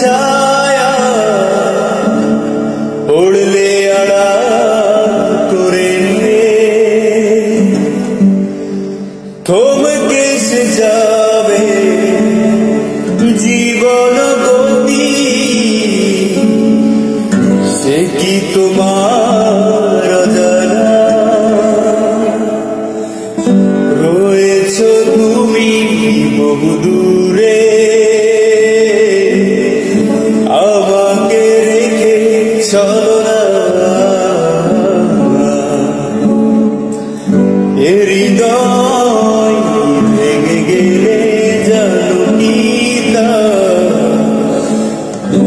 ছায়া পড়লে আড়া সে যাবে জীবন সে কি তোমার রয়েছ তুমি বহুদূর। হৃদয় ভেঙে গেলে জানো কি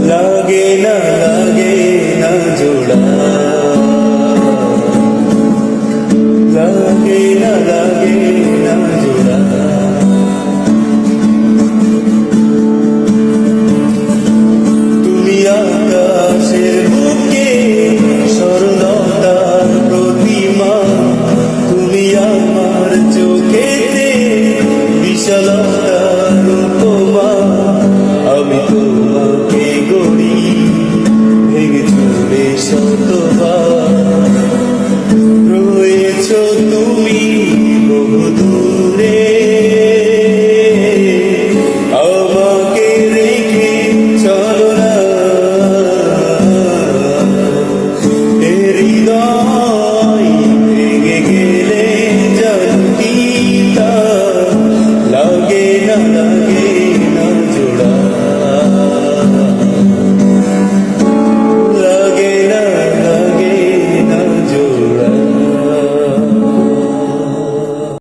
লাগে না লাগে না জোড়া। দূরে